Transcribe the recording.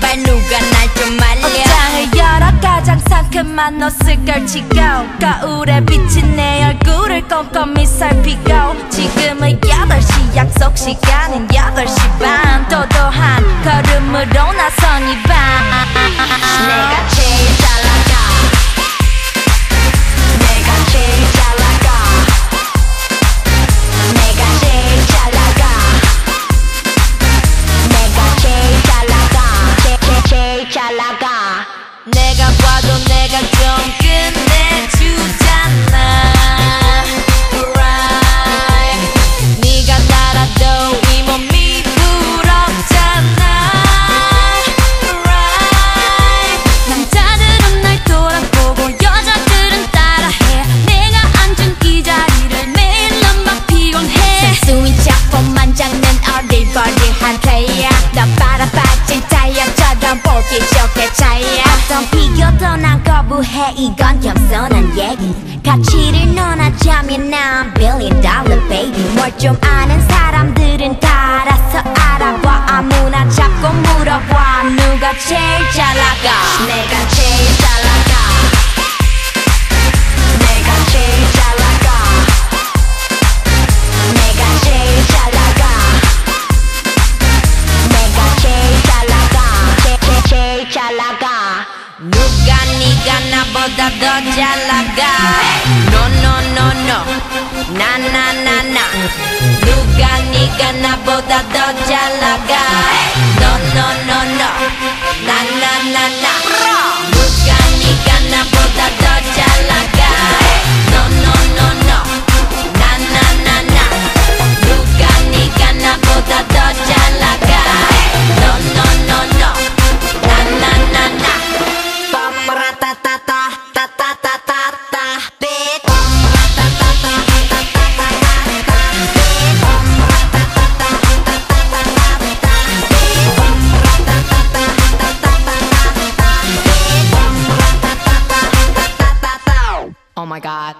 제발 누가 날 좀 말려. 옷장을 열어 가장 상큼한 옷을 걸치고 거울에 비친 내 얼굴을 꼼꼼히 살피고 지금은 8시 약속 시간은 8시 반 또도한 걸음으로 봐도 내가 좀 끝내주잖아 빨아빠진 타이어처럼 보기 좋게 차이야 어떤 비교도 난 거부해 이건 겸손한 얘기 가치를 논하자면 난 billion dollar baby 뭘 좀 아는 네가 나보다 더 잘 나가 No no no no. 나나나나 누가 네가 나보다 더 잘 나가 my God.